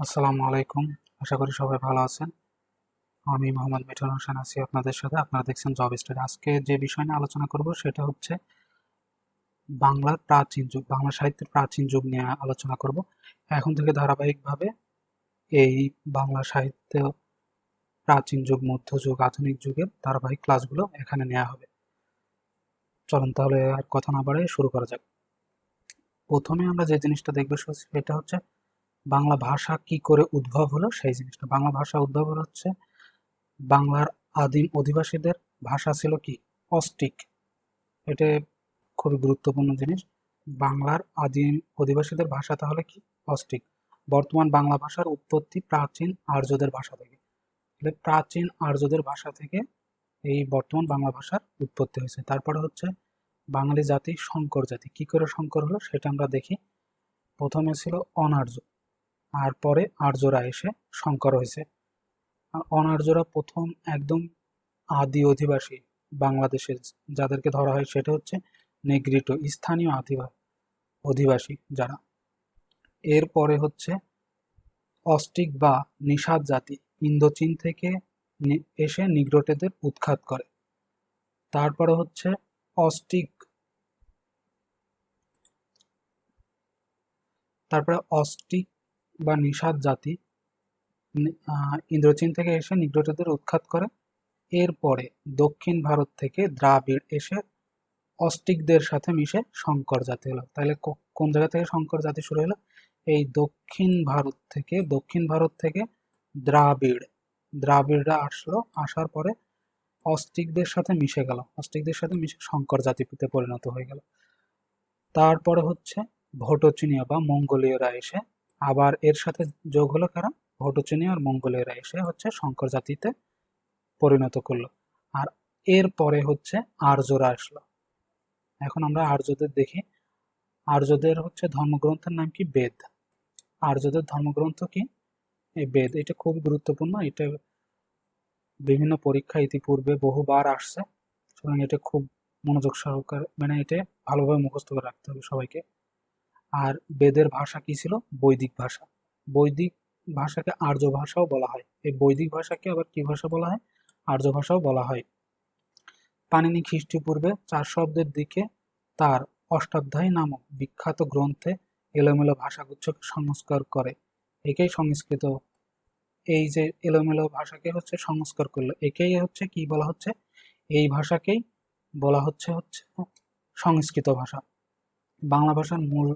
আসসালামু আলাইকুম। আশা করি সবাই ভালো আছেন। আমি মোহাম্মদ মিঠুন হোসেন আছি আপনাদের সাথে। আপনারা দেখছেন জব স্টাডি। আজকে যে বিষয় নিয়ে আলোচনা করব সেটা হচ্ছে বাংলার প্রাচীন যুগ, বাংলা সাহিত্যের প্রাচীন যুগ নিয়ে আলোচনা করব। এখন থেকে ধারাবাহিকভাবে এই বাংলা সাহিত্য প্রাচীন যুগ মধ্যযুগ আধুনিক যুগের ধারাবাহিক ক্লাসগুলো এখানে নেওয়া হবে। চলুন তাহলে আর কথা না বাড়াই শুরু করা যাক। প্রথমে আমরা যে জিনিসটা দেখব সেটা হচ্ছে বাংলা ভাষা কি করে উদ্ভব হলো সেই জিনিসটা। বাংলা ভাষা উদ্ভব হলো হচ্ছে, বাংলার আদিম অধিবাসীদের ভাষা ছিল কি? অস্টিক। এটা খুবই গুরুত্বপূর্ণ জিনিস। বাংলার আদিম অধিবাসীদের ভাষা তাহলে কি? অস্টিক। বর্তমান বাংলা ভাষার উৎপত্তি প্রাচীন আর্যদের ভাষা থেকে। তাহলে প্রাচীন আর্যদের ভাষা থেকে এই বর্তমান বাংলা ভাষার উৎপত্তি হয়েছে। তারপরে হচ্ছে বাঙালি জাতি শঙ্কর জাতি। কি করে শঙ্কর হলো সেটা আমরা দেখি। প্রথমে ছিল অনার্য। আর পরে আর্যরা এসে শঙ্কর হয়েছে। অনার্যরা প্রথম একদম আদি অধিবাসী বাংলাদেশের, যাদেরকে ধরা হয় সেটা হচ্ছে নেগ্রিটো স্থানীয় অধিবাসী যারা। এরপরে হচ্ছে অস্টিক বা নিষাদ জাতি ইন্দোচীন থেকে এসে নিগ্রোটেদের উৎখাত করে। তারপরে হচ্ছে অস্টিক তারপরে অস্টিক বা নিষাদ জাতি ইন্দ্রচীন থেকে এসে নিগ্রোটদের উৎখাত করে। এরপরে দক্ষিণ ভারত থেকে দ্রাবিড় এসে অস্টিকদের সাথে মিশে শঙ্কর জাতি হলো। তাহলে কোন জায়গা থেকে শঙ্কর জাতি শুরু হলো? এই দক্ষিণ ভারত থেকে, দক্ষিণ ভারত থেকে দ্রাবিড়, দ্রাবিড়রা আসলো, আসার পরে অস্টিকদের সাথে মিশে গেল। অস্টিকদের সাথে মিশে শঙ্কর জাতিতে পরিণত হয়ে গেল। তারপরে হচ্ছে ভোটচিনিয়া বা মঙ্গোলীয়রা এসে আবার এর সাথে যোগ হলো কারা ভোটচিনিয়া আর মঙ্গোলীয়রা এসে হচ্ছে শঙ্কর জাতিতে পরিণত করল। আর এর পরে হচ্ছে আর্যরা আসলো। এখন আমরা আর্যদের দেখি। আর্যদের হচ্ছে ধর্মগ্রন্থের নাম কি? বেদ। আর্যদের ধর্মগ্রন্থ কি? এই বেদ, এটা খুব গুরুত্বপূর্ণ। এটা বিভিন্ন পরীক্ষা ইতিপূর্বে বহুবার আসছে। সুতরাং এটা খুব মনোযোগ সহকার মানে এটা ভালোভাবে মুখস্থ করে রাখতে হবে সবাইকে। আর বেদের ভাষা কি ছিল? বৈদিক ভাষা। বৈদিক ভাষাকে আর্য ভাষাও বলা হয়। এই বৈদিক ভাষাকে আবার কি ভাষা বলা হয়? আর্য ভাষাও বলা হয়। পানিনি খ্রিস্টপূর্বে চার শব্দের দিকে তার অষ্টাধ্যায়ী নামক বিখ্যাত গ্রন্থে এলোমেলো ভাষাগুচ্ছকে সংস্কার করে। একেই সংস্কৃত। এই যে এলোমেলো ভাষাকে হচ্ছে সংস্কার করল, একেই হচ্ছে কি বলা হচ্ছে? এই ভাষাকেই বলা হচ্ছে হচ্ছে সংস্কৃত ভাষা। বাংলা ভাষার মূল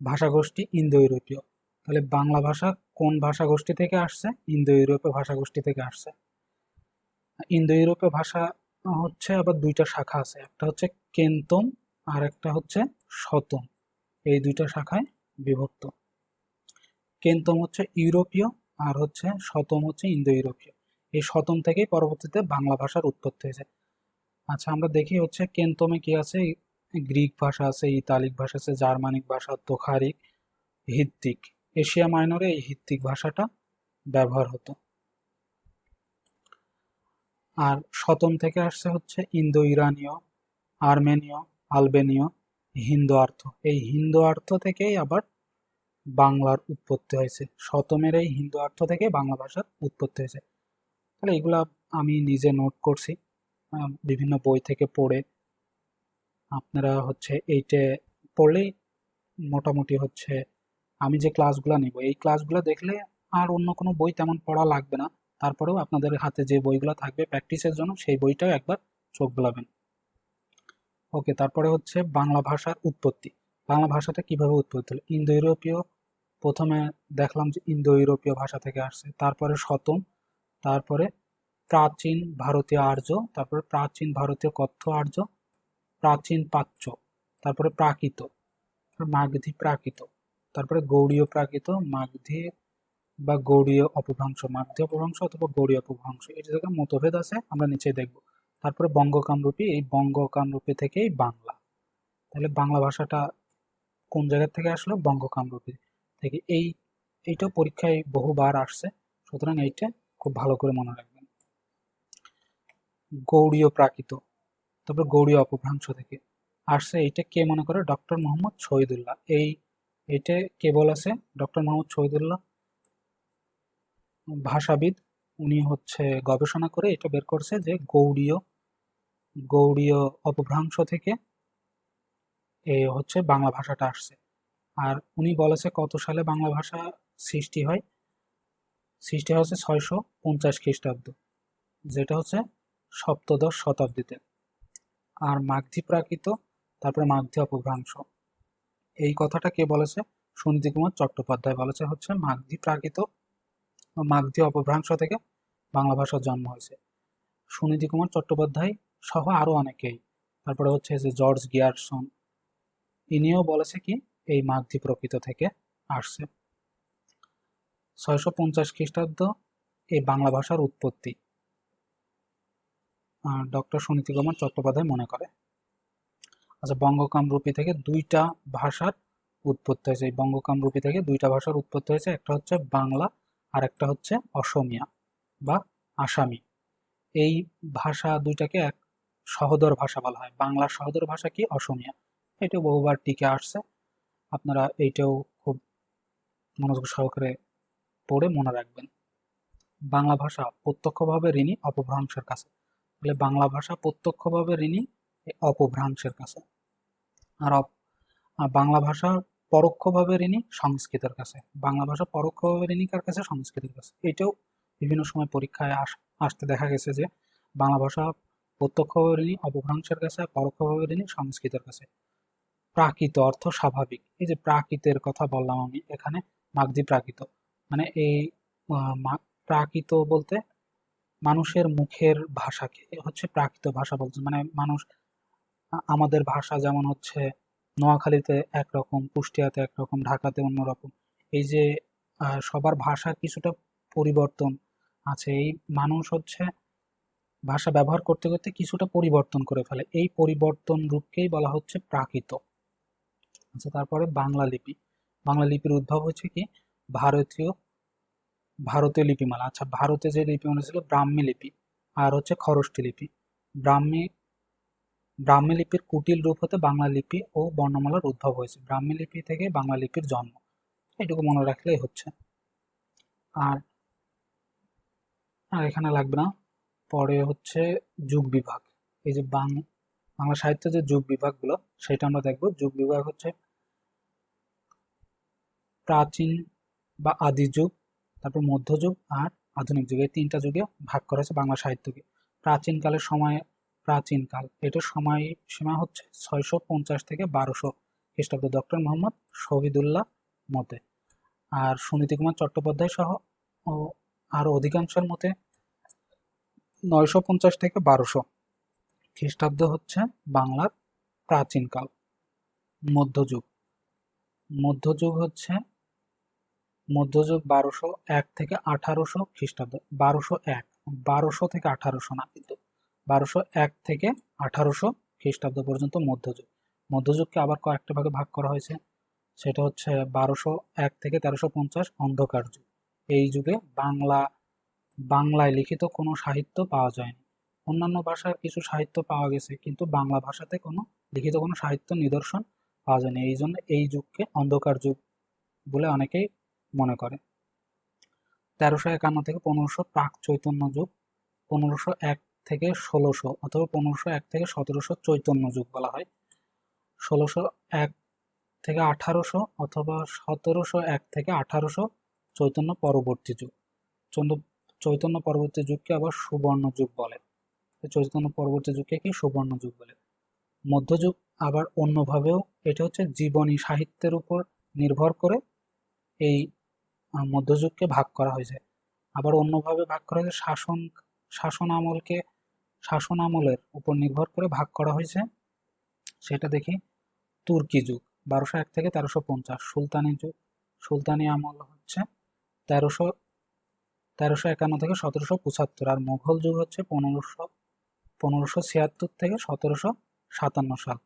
ভাষাগোষ্ঠী ইন্দো ইউরোপীয় তাহলে বাংলা ভাষা কোন ভাষাগোষ্ঠী থেকে আসছে? ইন্দো ইউরোপীয় ভাষাগোষ্ঠী থেকে আসছে। ইন্দো ইউরোপীয় ভাষা হচ্ছে আবার দুইটা শাখা আছে। একটা হচ্ছে কেন্তম আর একটা হচ্ছে শতম এই দুইটা শাখায় বিভক্ত। কেন্তম হচ্ছে ইউরোপীয় আর হচ্ছে শতম হচ্ছে ইন্দো ইউরোপীয় এই শতম থেকেই পরবর্তীতে বাংলা ভাষার উৎপত্তি হয়েছে। আচ্ছা আমরা দেখি হচ্ছে কেন্তমে কি আছে? গ্রিক ভাষা আছে, ইতালিক ভাষা আছে, জার্মানিক ভাষা, তোখারিক, হিত্তিক। এশিয়া মাইনরে এই হিত্তিক ভাষাটা ব্যবহার হতো। আর শতম থেকে আসছে হচ্ছে ইন্দো ইরানীয় আর্মেনীয়, আলবেনীয়, হিন্দু আর্থ। এই হিন্দু আর্থ থেকেই আবার বাংলার উৎপত্তি হয়েছে। শতমের এই হিন্দু আর্থ থেকে বাংলা ভাষার উৎপত্তি হয়েছে। তাহলে এগুলা আমি নিজে নোট করছি বিভিন্ন বই থেকে পড়ে আপনারা হচ্ছে এইটে পড়লেই মোটামুটি হচ্ছে আমি যে ক্লাসগুলো নিব, এই ক্লাসগুলো দেখলে আর অন্য কোনো বই তেমন পড়া লাগবে না। তারপরেও আপনাদের হাতে যে বইগুলো থাকবে প্র্যাকটিসের জন্য সেই বইটাও একবার চোখ বোলাবেন। ওকে, তারপরে হচ্ছে বাংলা ভাষার উৎপত্তি। বাংলা ভাষাটা কীভাবে উৎপত্তি হলো? ইন্দো ইউরোপীয় প্রথমে দেখলাম যে ইন্দো ইউরোপীয় ভাষা থেকে আসছে, তারপরে শতম তারপরে প্রাচীন ভারতীয় আর্য, তারপরে প্রাচীন ভারতীয় কথ্য আর্য প্রাচীন পাচ্য তারপরে প্রাকৃত, মাগধী প্রাকৃত, তারপরে গৌড়ীয় প্রাকৃত, মাগধী বা গৌড়ীয় অপভ্রংশ, মাগধী অপভ্রংশ অথবা গৌড়ীয় অপভ্রংশ এটা থেকে মতভেদ আছে, আমরা নিচে দেখব। তারপরে বঙ্গকামরূপী, এই বঙ্গকামরূপী থেকেই বাংলা। তাহলে বাংলা ভাষাটা কোন জায়গা থেকে আসলো? বঙ্গকামরূপী থেকে। এই, এইটা পরীক্ষায় বহুবার আসছে, সুতরাং এইটা খুব ভালো করে মনে রাখবেন। গৌড়ীয় প্রাকৃত তারপর গৌড়ীয় অপভ্রংশ থেকে। আসছে এইটা কে মনে করে? ডক্টর মোহাম্মদ শহীদুল্লাহ। এই এটা কে বলেছে ডক্টর মোহাম্মদ শহীদুল্লাহ। ভাষাবিদ। উনি হচ্ছে গবেষণা করে এটা বের করছে যে গৌড়ীয় গৌড়ীয় অপভ্রাংশ থেকে এ হচ্ছে বাংলা ভাষাটা আসছে। আর উনি বলেছে কত সালে বাংলা ভাষা সৃষ্টি হয়? সৃষ্টি হচ্ছে ছয়শো পঞ্চাশ খ্রিস্টাব্দ, যেটা হচ্ছে সপ্তদশ শতাব্দীতে। আর মাগধী প্রাকৃত, তারপরে মাগধী অপভ্রাংশ। এই কথাটা কে বলেছে? সুনীতি কুমার চট্টোপাধ্যায় বলেছে হচ্ছে, মাগধী প্রাকৃত মাগধী অপভ্রাংশ থেকে বাংলা ভাষার জন্ম হয়েছে। সুনীতি কুমার চট্টোপাধ্যায় সহ আরও অনেকেই। তারপরে হচ্ছে যে জর্জ গিয়ারসন, ইনিও বলেছে কি, এই মাগধী প্রকৃত থেকে আসছে। ছয়শো পঞ্চাশ খ্রিস্টাব্দ এই বাংলা ভাষার উৎপত্তি। ডক্টর সুনীতি কুমার চট্টোপাধ্যায় মনে করে। আচ্ছা বঙ্গকামরূপী থেকে দুইটা ভাষার উৎপত্তি হয়েছে। এই বঙ্গকামরূপী থেকে দুইটা ভাষার উৎপত্তি হয়েছে, একটা হচ্ছে বাংলা আর একটা হচ্ছে অসমিয়া বা আসামি। এই ভাষা দুইটাকে এক সহদর ভাষা বলা হয়। বাংলার সহদর ভাষা কি, অসমিয়া? এটা বহুবার টিকে আসছে। আপনারা এইটাও খুব মনোযোগ সহকারে পড়ে মনে রাখবেন। বাংলা ভাষা প্রত্যক্ষভাবে ঋণী, অপভ্রংশের কাছে। তাহলে বাংলা ভাষা প্রত্যক্ষভাবে ঋণী অপভ্রাংশের কাছে। আর বাংলা ভাষা পরোক্ষভাবে ঋণী সংস্কৃতের কাছে। বাংলা ভাষা পরোক্ষভাবে ঋণী কার কাছে? সংস্কৃতের কাছে। এটাও বিভিন্ন সময় পরীক্ষায় আস- আসতে দেখা গেছে যে বাংলা ভাষা প্রত্যক্ষভাবে ঋণী, অপভ্রাংশের কাছে পরোক্ষভাবে ঋণী সংস্কৃতের কাছে। প্রাকৃত অর্থ স্বাভাবিক। এই যে প্রাকৃতের কথা বললাম আমি, এখানে মাগধী প্রাকৃত। মানে এই প্রাকৃত বলতে মানুষের মুখের ভাষাকে হচ্ছে প্রাকৃত ভাষা বলছে মানে মানুষ, আমাদের ভাষা যেমন হচ্ছে নোয়াখালীতে একরকম, কুষ্টিয়াতে একরকম, ঢাকাতে অন্যরকম। এই যে সবার ভাষার কিছুটা পরিবর্তন আছে। এই মানুষ হচ্ছে ভাষা ব্যবহার করতে করতে কিছুটা পরিবর্তন করে ফেলে। এই পরিবর্তন রূপকেই বলা হচ্ছে প্রাকৃত। আচ্ছা তারপরে বাংলা লিপি। বাংলা লিপির উদ্ভব হচ্ছে কি? ভারতীয় ভারতীয় লিপিমালা আচ্ছা ভারতে যে লিপিমালা ছিল ব্রাহ্মী লিপি, আর হচ্ছে খরষ্টি লিপি। ব্রাহ্মী ব্রাহ্মী লিপির কুটিল রূপ হতে বাংলা লিপি ও বর্ণমালার উদ্ভব হয়েছে। ব্রাহ্মী লিপি থেকে বাংলা লিপির জন্ম। এটুকু মনে রাখলেই হচ্ছে। আর আর এখানে লাগবে না। পরে হচ্ছে যুগ বিভাগ। এই যে বাং, বাংলা সাহিত্যের যে যুগ বিভাগগুলো, সেটা আমরা দেখব। যুগ বিভাগ হচ্ছে প্রাচীন বা আদি যুগ তারপর মধ্যযুগ আর আধুনিক যুগ। তিনটা যুগে ভাগ করা হয়েছে বাংলা সাহিত্যকে। প্রাচীনকালের সময়, প্রাচীনকাল, এটার সময় সীমা হচ্ছে ছয়শো পঞ্চাশ থেকে বারোশো খ্রিস্টাব্দ। ডক্টর মোহাম্মদ শহীদুল্লাহ মতে। আর সুনীতি কুমার চট্টোপাধ্যায় সহ ও আরও অধিকাংশের মতে নয়শো পঞ্চাশ থেকে বারোশো খ্রিস্টাব্দ হচ্ছে বাংলার প্রাচীনকাল, মধ্যযুগ। মধ্যযুগ হচ্ছে মধ্যযুগ বারোশো এক থেকে আঠারোশো খ্রিস্টাব্দ, বারোশো এক, বারোশো থেকে আঠারোশো না, কিন্তু বারোশো এক থেকে আঠারোশো খ্রিস্টাব্দ পর্যন্ত মধ্যযুগ। মধ্যযুগকে আবার কয়েকটা ভাগে ভাগ করা হয়েছে। সেটা হচ্ছে বারোশো এক থেকে তেরোশো পঞ্চাশ অন্ধকার যুগ। এই যুগে বাংলা, বাংলায় লিখিত কোনো সাহিত্য পাওয়া যায়নি। অন্যান্য ভাষার কিছু সাহিত্য পাওয়া গেছে, কিন্তু বাংলা ভাষাতে কোনো লিখিত কোনো সাহিত্য নিদর্শন পাওয়া যায়নি। এই জন্য এই যুগকে অন্ধকার যুগ বলে অনেকেই মনে করে। তেরোশো একান্ন থেকে পনেরোশো প্রাক চৈতন্য যুগ, পনেরোশো এক থেকে ষোলোশো অথবা পনেরোশো এক থেকে সতেরোশো চৈতন্য যুগ বলা হয়। ষোলোশো এক থেকে আঠারোশো অথবা সতেরোশো এক থেকে আঠারোশো চৈতন্য পরবর্তী যুগ। চন্দ্র চৈতন্য পরবর্তী যুগকে আবার সুবর্ণ যুগ বলে। চৈতন্য পরবর্তী যুগকে কি সুবর্ণ যুগ বলে? মধ্যযুগ আবার অন্যভাবেও, এটা হচ্ছে জীবনী সাহিত্যের উপর নির্ভর করে এই মধ্যযুগকে ভাগ করা হয়েছে আবার অন্যভাবে ভাগ করা হয়েছে শাসন শাসন আমলকে শাসন আমলের উপর নির্ভর করে ভাগ করা হয়েছে। সেটা দেখি, তুর্কি যুগ, বারোশো এক থেকে তেরোশো পঞ্চাশ, সুলতানি যুগ, সুলতানি আমল হচ্ছে তেরোশো তেরোশো একান্ন থেকে সতেরোশো পঁচাত্তর, আর মুঘল যুগ হচ্ছে পনেরোশো পনেরোশো ছিয়াত্তর থেকে সতেরোশো সাতান্ন সাল।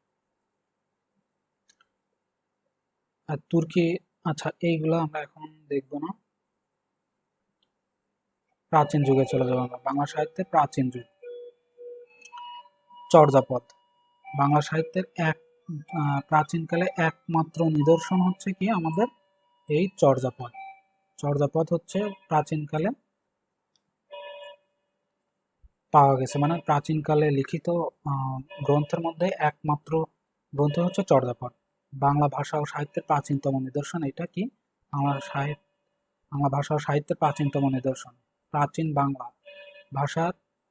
আর তুর্কি আচ্ছা এইগুলো আমরা এখন দেখব না। প্রাচীন যুগে চলে যাব আমরা। বাংলা সাহিত্যের প্রাচীন যুগ। চর্যাপদ। বাংলা সাহিত্যের এক প্রাচীনকালে একমাত্র নিদর্শন হচ্ছে কি আমাদের? এই চর্যাপদ। চর্যাপদ হচ্ছে প্রাচীনকালে পাওয়া গেছে। মানে প্রাচীনকালে লিখিত গ্রন্থের মধ্যে একমাত্র গ্রন্থ হচ্ছে চর্যাপদ। বাংলা ভাষা ও সাহিত্যের প্রাচীনতম নিদর্শন এটা কি? বাংলা সাহিত্য বাংলা ভাষা ও সাহিত্যের প্রাচীনতম নিদর্শন। প্রাচীন বাংলা ভাষা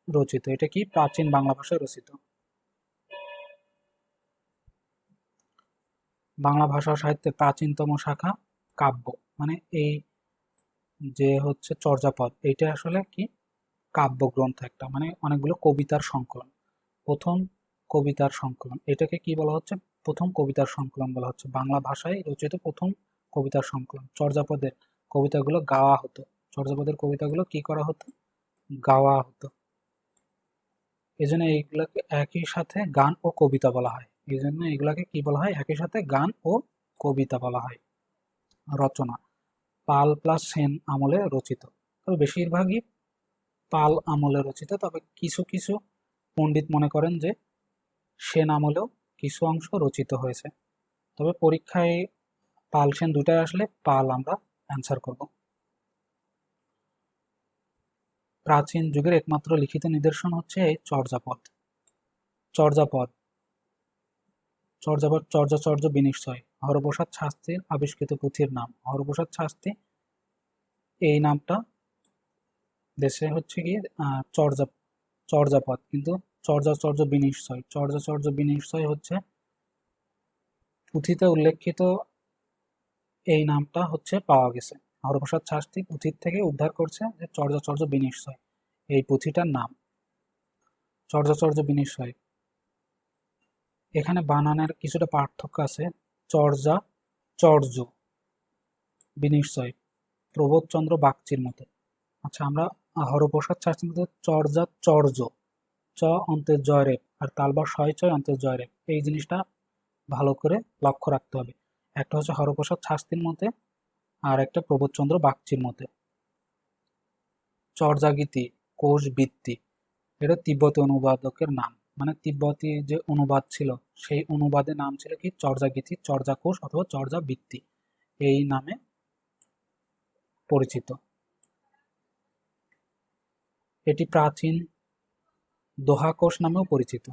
রচিত। এটা কি? প্রাচীন বাংলা ভাষায় রচিত। বাংলা ভাষা ও সাহিত্যের প্রাচীনতম শাখা কাব্য। মানে এই যে হচ্ছে চর্যাপদ, এইটা আসলে কি? কাব্যগ্রন্থ একটা। মানে অনেকগুলো কবিতার সংকলন। প্রথম কবিতার সংকলন। এটাকে কি বলা হচ্ছে? প্রথম কবিতার সংকলন বলা হচ্ছে। বাংলা ভাষায় রচিত প্রথম কবিতার সংকলন। চর্যাপদের কবিতাগুলো গাওয়া হতো। চর্যাপদের কবিতাগুলো কি করা হতো? গাওয়া হতো। এই জন্য এইগুলোকে একই সাথে গান ও কবিতা বলা হয়। এই জন্য এগুলাকে কি বলা হয়? একই সাথে গান ও কবিতা বলা হয়। রচনা। পাল প্লাস সেন আমলে রচিত। তবে বেশিরভাগই পাল আমলে রচিত। তবে কিছু কিছু পণ্ডিত মনে করেন যে সেন আমলেও কিছু অংশ রচিত হয়েছে। তবে পরীক্ষায় পাল সেন দুটাই আসলে পাল আমরা অ্যান্সার করব। প্রাচীন যুগের একমাত্র লিখিত নিদর্শন হচ্ছে চর্যাপদ। চর্যাপদ। চর্যাপদ চর্যাচর্য বিনিশ্চয়। হরপ্রসাদ শাস্ত্রীর আবিষ্কৃত পুঁথির নাম। হরপ্রসাদ শাস্ত্রী এই নামটা দেশে হচ্ছে আহ, চর্যা চর্যাপদ। কিন্তু চর্যাচর্য বিনিশ্চয়। চর্যাচর্য বিনিশ্চয় হচ্ছে পুঁথিতে উল্লেখিত এই নামটা হচ্ছে পাওয়া গেছে। হরপ্রসাদ শাস্তি পুঁথির থেকে উদ্ধার করছে যে চর্যাচর্য বিনিশ্চয়, এই পুঁথিটার নাম। চর্যাচর্য বিনিশ্চয়। এখানে বানানের কিছুটা পার্থক্য আছে। চর্যা চর্য বিনিশ্চয়, প্রবোধচন্দ্র বাগচির মতো। আচ্ছা আমরা হরপ্রসাদ শাস্ত্রীর মধ্যে চর্যা চর্য চ অন্তের জয় রেপ আর তালবার ছয় ছয় অন্তের জয় রেপ এই জিনিসটা ভালো করে লক্ষ্য রাখতে হবে। একটা হচ্ছে হরপ্রসাদ শাস্ত্রীর মতে আর একটা প্রবোধচন্দ্র বাগচির মতে চর্যাগীতি, কোষ বৃত্তি এটা তিব্বতী অনুবাদকের নাম। মানে তিব্বতী যে অনুবাদ ছিল, সেই অনুবাদের নাম ছিল কি? চর্যাগীতি, চর্যাকোষ অথবা চর্যা বৃত্তি এই নামে পরিচিত। এটি প্রাচীন দোহাকোষ নামেও পরিচিত।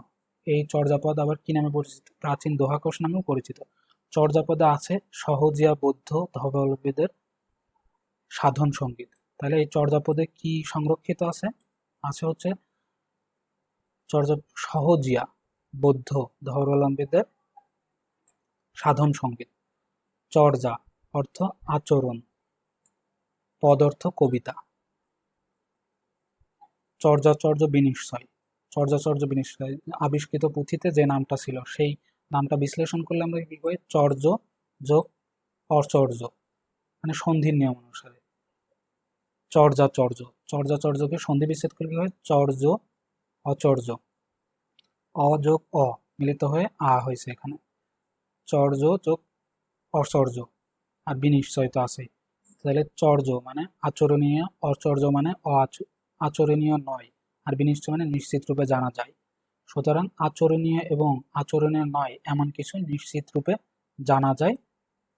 এই চর্যাপদ আবার কি নামে পরিচিত? প্রাচীন দোহাকোষ নামেও পরিচিত। চর্যাপদে আছে সহজিয়া বৌদ্ধ ধর্মাবলম্বীদের সাধন সংগীত। তাহলে এই চর্যাপদে কি সংরক্ষিত আছে? আছে হচ্ছে চর্যা, সহজিয়া বৌদ্ধ ধর্মাবলম্বীদের সাধন সংগীত। চর্যা অর্থ আচরণ, পদ অর্থ কবিতা। চর্যাচর্য বিনিশ্চয়। চর্যাচর্য আবিষ্কৃত পুঁথিতে যে নামটা ছিল, সেই নামটা বিশ্লেষণ করলে আমরা কি করি চর্য যোগ অচর্য মানে সন্ধির নিয়ম অনুসারে। চর্যাচর্য, চর্যাচর্যকে সন্ধি বিচ্ছেদ করলে কি হয়? চর্য অচর্য, অ যোগ অ মিলিত হয়ে আ হয়েছে এখানে। চর্য যোগ অচর্য আর বিনিশ্চয় তো আছে তাহলে চর্য মানে আচরণীয়, অচর্য মানে অআচ- আচরণীয় নয়। আর বিনিশ্চয় মানে নিশ্চিত রূপে জানা যায়। সুতরাং আচরণীয় এবং আচরণীয় নয় এমন কিছু নিশ্চিত রূপে জানা যায়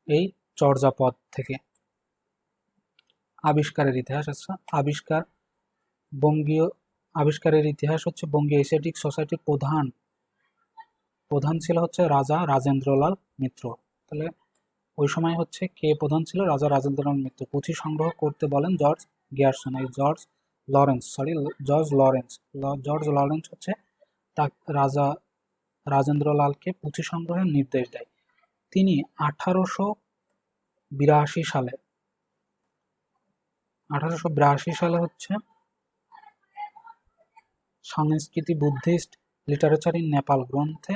এই চর্যাপদ থেকে। আবিষ্কারের ইতিহাস আচ্ছা আবিষ্কার বঙ্গীয়, আবিষ্কারের ইতিহাস হচ্ছে বঙ্গীয় এশিয়াটিক সোসাইটির প্রধান প্রধান ছিল হচ্ছে রাজা রাজেন্দ্রলাল মিত্র। তাহলে ওই সময় হচ্ছে কে প্রধান ছিল? রাজা রাজেন্দ্রলাল মিত্র। পুঁথি সংগ্রহ করতে বলেন জর্জ গিয়ারসন। এই George Lawrence, sorry, George Lawrence. George Lawrence হচ্ছে তা রাজা রাজেন্দ্রলালকে পুঁথি সংগ্রহের নির্দেশ দেয়। তিনি আঠারোশো বিরাশি সালে, আঠারোশো বিরাশি সালে হচ্ছে সংস্কৃতি বুদ্ধিস্ট লিটারেচার ইন নেপাল গ্রন্থে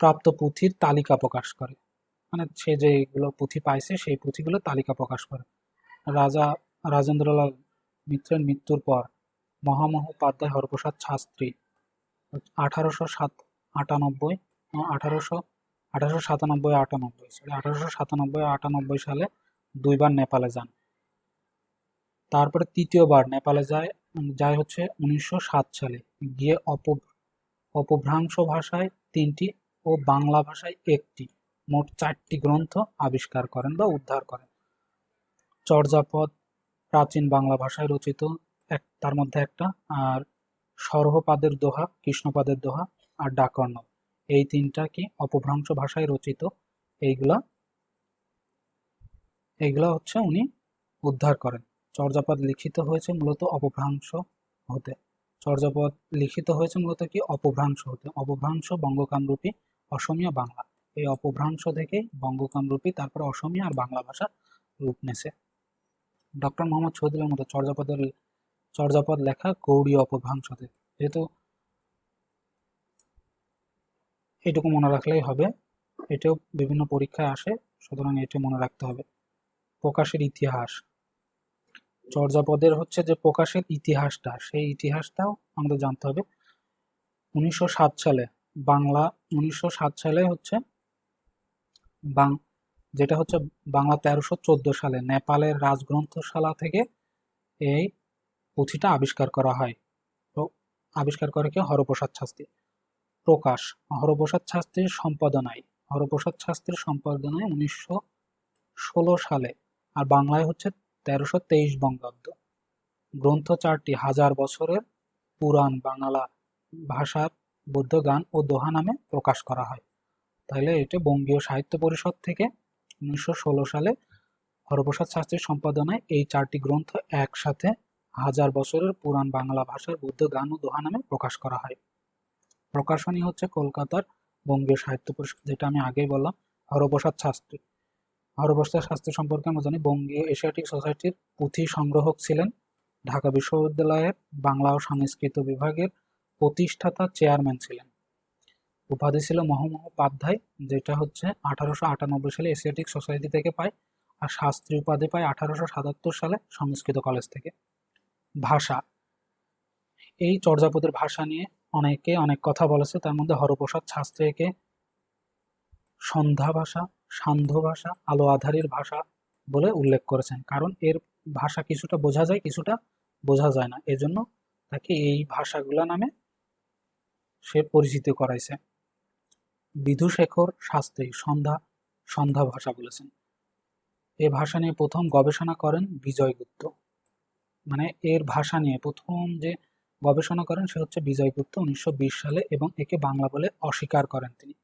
প্রাপ্ত পুঁথির তালিকা প্রকাশ করে। মানে সে যেগুলো পুঁথি পাইছে, সেই পুঁথিগুলো তালিকা প্রকাশ করে। রাজা রাজেন্দ্রলাল মিত্রের মৃত্যুর পর মহামহোপাধ্যায় হরপ্রসাদ শাস্ত্রী। আঠারোশো সাত আটানব্বই আঠারোশো আঠারোশো সাতানব্বই আটানব্বই সরি আঠারোশো সাতানব্বই আটানব্বই সালে দুইবার নেপালে যান। তারপরে তৃতীয়বার নেপালে যায় যায় হচ্ছে উনিশশো সাত সালে। গিয়ে অপ অপভ্রাংশ ভাষায় তিনটি ও বাংলা ভাষায় একটি। মোট চারটি গ্রন্থ আবিষ্কার করেন বা উদ্ধার করেন। চর্যাপদ প্রাচীন বাংলা ভাষায় রচিত এক, তার মধ্যে একটা, আর সরহপাদের দোহা, কৃষ্ণপাদের দোহা আর ডাকর্ণ। এই তিনটা কি অপভ্রংশ ভাষায় রচিত? এইগুলা এইগুলা হচ্ছে উনি উদ্ধার করেন। চর্যাপদ লিখিত হয়েছে মূলত অপভ্রাংশ হতে। চর্যাপদ লিখিত হয়েছে মূলত কি? অপভ্রাংশ হতে। অপভ্রাংশ বঙ্গকামরূপী অসমীয়া বাংলা। এই অপভ্রাংশ থেকে বঙ্গকামরূপী তারপর অসমীয়া আর বাংলা ভাষা রূপ নেছে। ডক্টর মোহাম্মদ শহীদুল্লাহ মতো চর্যাপদের, চর্যাপদ লেখা গৌড়ীয় অপভ্রাংশ থেকে যেহেতু এটুকু মনে রাখলেই হবে, এটাও বিভিন্ন পরীক্ষায় আসে, সুতরাং এটি মনে রাখতে হবে। প্রকাশের ইতিহাস। চর্যাপদের হচ্ছে যে প্রকাশের ইতিহাসটা, সেই ইতিহাসটাও আমাদের জানতে হবে। উনিশশো সাত সালে বাংলা, উনিশশো সাত সালে হচ্ছে বাং যেটা হচ্ছে বাংলা তেরোশো সালে নেপালের রাজগ্রন্থশালা থেকে এই পুঁথিটা আবিষ্কার করা হয়। তো আবিষ্কার করে কে? হরপ্রসাদ শাস্ত্রী। প্রকাশ। হরপ্রসাদ শাস্ত্রীর সম্পাদনায়। হরপ্রসাদ শাস্ত্রীর সম্পাদনায় উনিশশো ষোলো সালে আর বাংলায় হচ্ছে তেরোশো তেইশ বঙ্গাব্দ। গ্রন্থ চারটি হাজার বছরের পুরাণ বাংলা ভাষার বৌদ্ধ গান ও দোহা নামে প্রকাশ করা হয়। তাহলে এটা বঙ্গীয় সাহিত্য পরিষদ থেকে উনিশশো ষোলো সালে হরপ্রসাদ শাস্ত্রীর সম্পাদনায় এই চারটি গ্রন্থ একসাথে হাজার বছরের পুরাণ বাংলা ভাষার বৌদ্ধ গান ও দোহা নামে প্রকাশ করা হয়। প্রকাশনী হচ্ছে কলকাতার বঙ্গীয় সাহিত্য পরিষদ, যেটা আমি আগেই বললাম, হরপ্রসাদ শাস্ত্রী। হরপ্রসাদ শাস্ত্রী সম্পর্কে আমরা জানি, বঙ্গীয় এশিয়াটিক সোসাইটির পুঁথি সংগ্রহক ছিলেন। ঢাকা বিশ্ববিদ্যালয়ের বাংলা ও সংস্কৃত বিভাগের প্রতিষ্ঠাতা চেয়ারম্যান ছিলেন। উপাধি ছিল মহামহোপাধ্যায় যেটা হচ্ছে আঠারোশো আটানব্বই সালে এশিয়াটিক সোসাইটি থেকে পায় আর শাস্ত্রী উপাধি পায় আঠারোশো সাতাত্তর সালে সংস্কৃত কলেজ থেকে। ভাষা। এই চর্যাপদের ভাষা নিয়ে অনেকে অনেক কথা বলেছে, তার মধ্যে হরপ্রসাদ শাস্ত্রীকে সন্ধ্যা ভাষা, সান্ধ্য ভাষা, আলো আধারের ভাষা বলে উল্লেখ করেছেন। কারণ এর ভাষা কিছুটা বোঝা যায়, কিছুটা বোঝা যায় না। এজন্য তাকে এই ভাষাগুলা নামে সে পরিচিত করাইছে। বিধুশেখর শাস্ত্রী সন্ধ্যা সন্ধ্যা ভাষা বলেছেন। এ ভাষা নিয়ে প্রথম গবেষণা করেন বিজয়গুপ্ত মানে এর ভাষা নিয়ে প্রথম যে গবেষণা করেন সে হচ্ছে বিজয়গুপ্ত উনিশশো বিশ সালে এবং একে বাংলা বলে অস্বীকার করেন তিনি।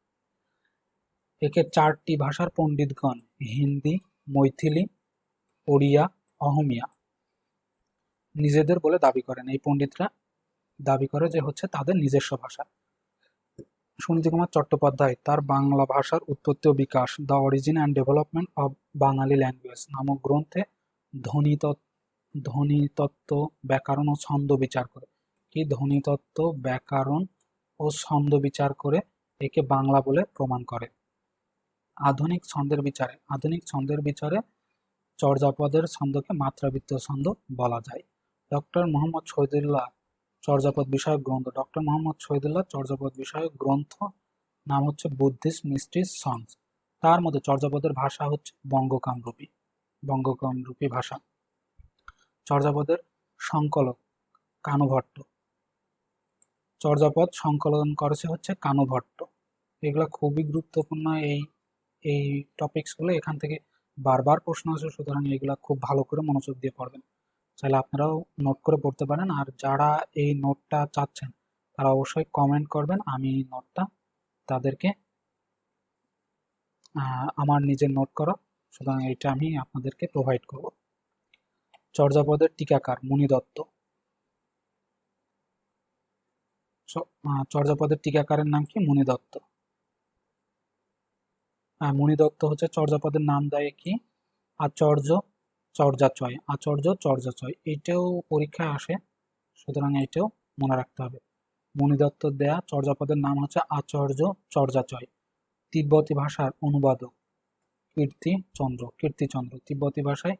একে চারটি ভাষার পণ্ডিতগণ, হিন্দি, মৈথিলি, ওড়িয়া, অহমিয়া নিজেদের বলে দাবি করেন। এই পণ্ডিতরা দাবি করে যে হচ্ছে তাদের নিজস্ব ভাষা। সুনীতি কুমার চট্টোপাধ্যায়, তার বাংলা ভাষার উৎপত্তি ও বিকাশ the origin and development of Bengali language নামক গ্রন্থে ধ্বনিতত্ত্ব ধ্বনিতত্ত্ব ব্যাকরণ ও ছন্দ বিচার করে। কি ধ্বনিতত্ত্ব ব্যাকরণ ও ছন্দ বিচার করে? একে বাংলা বলে প্রমাণ করে। আধুনিক ছন্দের বিচারে, আধুনিক ছন্দের বিচারে চর্যাপদের ছন্দকে মাত্রাবৃত্ত ছন্দ বলা যায়। ডক্টর মোহাম্মদ শহীদুল্লাহ চর্যাপদ বিষয়ক গ্রন্থ। ডক্টর মোহাম্মদ শহীদুল্লাহ চর্যাপদ বিষয়ক গ্রন্থ নাম হচ্ছে বুদ্ধিস্ট মিস্ট্রিজ সংস তার মধ্যে চর্যাপদের ভাষা হচ্ছে বঙ্গকামরূপী বঙ্গকামরূপী ভাষা। চর্যাপদের সংকলক কানুভট্ট। চর্যাপদ সংকলন করেছে হচ্ছে কানুভট্ট। এগুলো খুবই গুরুত্বপূর্ণ এই এই টপিকসগুলো এখান থেকে বারবার প্রশ্ন আসে, সুতরাং এগুলো খুব ভালো করে মনোযোগ দিয়ে পড়বেন। চাইলে আপনারাও নোট করে পড়তে পারেন। আর যারা এই নোটটা চাচ্ছেন, তারা অবশ্যই কমেন্ট করবেন আমি নোটটা তাদেরকে আমার নিজের নোট করো। সুতরাং এটা আমি আপনাদেরকে প্রোভাইড করব। চর্যাপদের টিকাকার মুনি দত্ত। চর্যাপদের টিকাকারের নাম কি? মুনি দত্ত। মুনি দত্ত হচ্ছে চর্যাপদের নাম দেয় কি? আচার্য চর্যাচয়, আচার্য, চর্যাচয়, এইটাও পরীক্ষায় আসে। সুতরাং এইটাও মনে রাখতে হবে। মণিদত্ত দেয়া চর্যাপদের নাম হচ্ছে আচার্য, চর্যাচয়। তিব্বতী ভাষার অনুবাদক কীর্তিচন্দ্র কীর্তিচন্দ্র তিব্বতী ভাষায়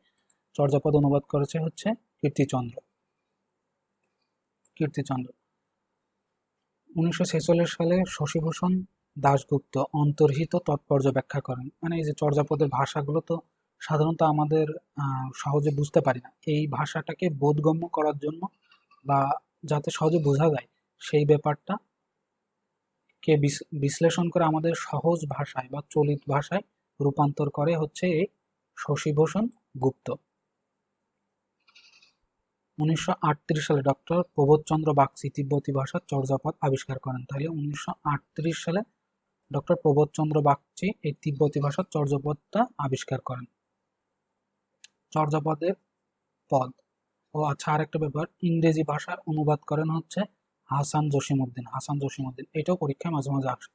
চর্যাপদ অনুবাদ করেছে হচ্ছে কীর্তিচন্দ্র কীর্তিচন্দ্র উনিশশো ছেচল্লিশ সালে শশীভূষণ দাশগুপ্ত অন্তর্হিত তাৎপর্য ব্যাখ্যা করেন। মানে এই যে চর্যাপদের ভাষাগুলো তো সাধারণত আমাদের সহজে বুঝতে পারি না। এই ভাষাটাকে বোধগম্য করার জন্য বা যাতে সহজে বোঝা যায়, সেই ব্যাপারটা কে বিশ্লেষণ করে আমাদের সহজ ভাষায় বা চলিত ভাষায় রূপান্তর করে হচ্ছে এই শশীভূষণ গুপ্ত। উনিশশো আটত্রিশ সালে ডক্টর প্রবোধচন্দ্র বাগচি তিব্বতী ভাষার চর্যাপদ আবিষ্কার করেন। তাহলে উনিশশো আটত্রিশ সালে ডক্টর প্রবোধচন্দ্র বাগচি এই তিব্বতী ভাষার চর্যাপদটা আবিষ্কার করেন। চর্যাপদের পদ। ও আচ্ছা আরেকটা ব্যাপার, ইংরেজি ভাষার অনুবাদ করেন হচ্ছে হাসান জসিমউদ্দিন। হাসান জসিমউদ্দিন, এটাও পরীক্ষায় মাঝে মাঝে আসে।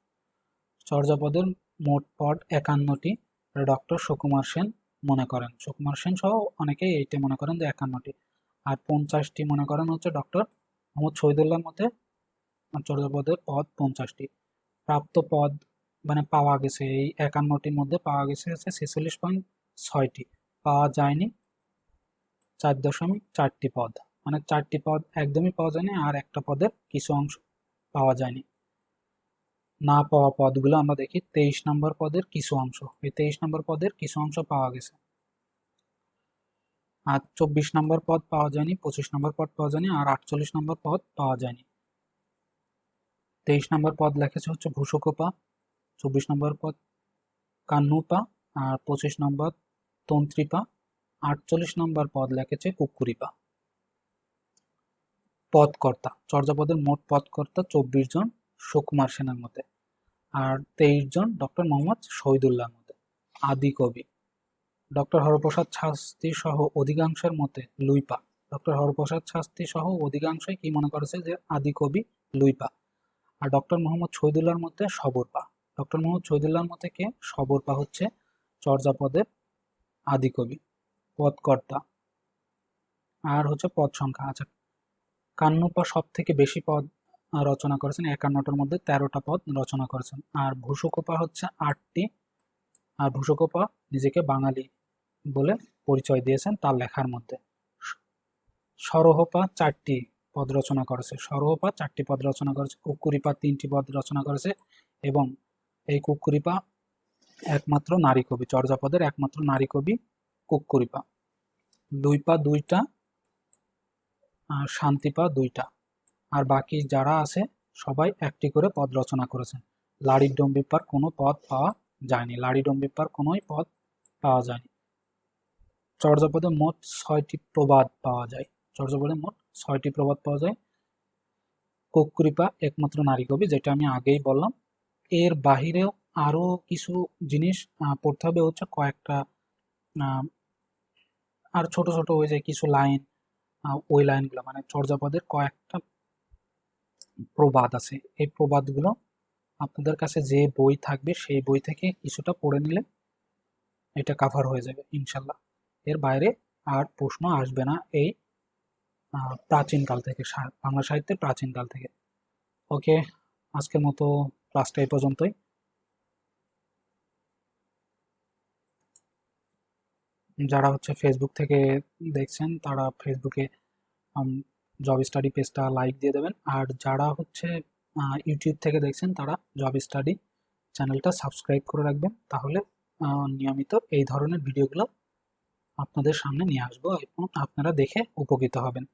চর্যাপদের মোট পদ একান্নটি ডক্টর সুকুমার সেন মনে করেন। সুকুমার সেন সহ অনেকেই এইটা মনে করেন যে একান্নটি। আর পঞ্চাশটি মনে করেন হচ্ছে ডক্টর মোহাম্মদ শহীদুল্লাহর মধ্যে চর্যাপদের পদ পঞ্চাশটি। প্রাপ্ত পদ মানে পাওয়া গেছে, এই একান্নটির মধ্যে পাওয়া গেছে হচ্ছে ছেচল্লিশ পয়েন্ট ছয়টি। পাওয়া যায়নি। চার দশমিক চারটি পদ। মানে চারটি পদ একদমই পাওয়া যায়নি আর একটা পদের কিছু অংশ পাওয়া যায়নি। না পাওয়া পদগুলো আমরা দেখি তেইশ নম্বর পদের কিছু অংশ। এই তেইশ নম্বর পদের কিছু অংশ পাওয়া গেছে। আর চব্বিশ নম্বর পদ পাওয়া যায়নি, পঁচিশ নম্বর পদ পাওয়া যায়নি আর আটচল্লিশ নম্বর পদ পাওয়া যায়নি। তেইশ নম্বর পদ লেখেছে হচ্ছে ভূষকোপা, চব্বিশ নম্বর পদ কান্নুপা আর পঁচিশ নম্বর তন্ত্রীপা, আটচল্লিশ নম্বর পদ লেখেছে কুকুরিপা। পদকর্তা, চর্যাপদের মোট পদকর্তা চব্বিশ জন সুকুমার সেনার মতে আর তেইশ জন ডক্টর মোহাম্মদ শহীদুল্লাহর মতে। আদি কবি, ডক্টর হরপ্রসাদ শাস্তি সহ অধিকাংশের মতে লুইপা। ডক্টর হরপ্রসাদ শাস্তি সহ অধিকাংশই কি মনে করেছে যে আদি কবি লুইপা? আর ডক্টর মোহাম্মদ শহীদুল্লাহর মতে সবরপা। ডক্টর মোহাম্মদ শহীদুল্লাহর মতে কে? সবরপা হচ্ছে চর্যাপদের আদি কবি, পদকর্তা। আর হচ্ছে পদ সংখ্যা আচ্ছা। কান্নুপা সব থেকে বেশি পদ রচনা করেছেন, একান্নটার মধ্যে তেরোটা পদ রচনা করেছেন। আর ভূষকোপা হচ্ছে আটটি। আর ভূষকোপা নিজেকে বাঙালি বলে পরিচয় দিয়েছেন তার লেখার মধ্যে। সরহপা চারটি পদ রচনা করেছে। সরহপা চারটি পদ রচনা করেছে, কুকুরিপা তিনটি পদ রচনা করেছে এবং এই কুকুরিপা একমাত্র নারী কবি, চর্যাপদের একমাত্র নারী কবি কুকুরিপা দুই পা দুইটা, আর শান্তিপা দুইটা। আর বাকি যারা আছে, সবাই একটি করে পদ রচনা করেছেন। লাড়ির ডম্বিপার কোনো পদ পাওয়া যায়নি। লাড়ি ডম্বিপার কোনোই পদ পাওয়া যায়নি। চর্যাপদে মোট ছয়টি প্রবাদ পাওয়া যায়। চর্যাপদে মোট ছয়টি প্রবাদ পাওয়া যায়। কুকুরিপা একমাত্র নারী কবি, যেটা আমি আগেই বললাম। এর বাহিরেও আরও কিছু জিনিস পড়তে হবে হচ্ছে কয়েকটা আর ছোট ছোট ওই যে কিছু লাইন ওই লাইনগুলো মানে চর্যাপদের কয়েকটা প্রবাদ আছে। এই প্রবাদগুলো আপনাদের কাছে যে বই থাকবে, সেই বই থেকে কিছুটা পড়ে নিলে এটা কাভার হয়ে যাবে, ইনশাল্লাহ। এর বাইরে আর প্রশ্ন আসবে না এই প্রাচীনকাল থেকে বাংলা সাহিত্যের প্রাচীনকাল থেকে। ওকে, আজকের মতো ক্লাসটা এই পর্যন্তই। যারা হচ্ছে ফেসবুক থেকে দেখছেন, তারা ফেসবুকে জব স্টাডি পেজটা লাইক দিয়ে দেবেন। আর যারা হচ্ছে ইউটিউব থেকে দেখছেন, তারা জব স্টাডি চ্যানেলটা সাবস্ক্রাইব করে রাখবেন। তাহলে নিয়মিত এই ধরনের ভিডিওগুলো আপনাদের সামনে নিয়ে আসব এবং আপনারা দেখে উপকৃত হবেন।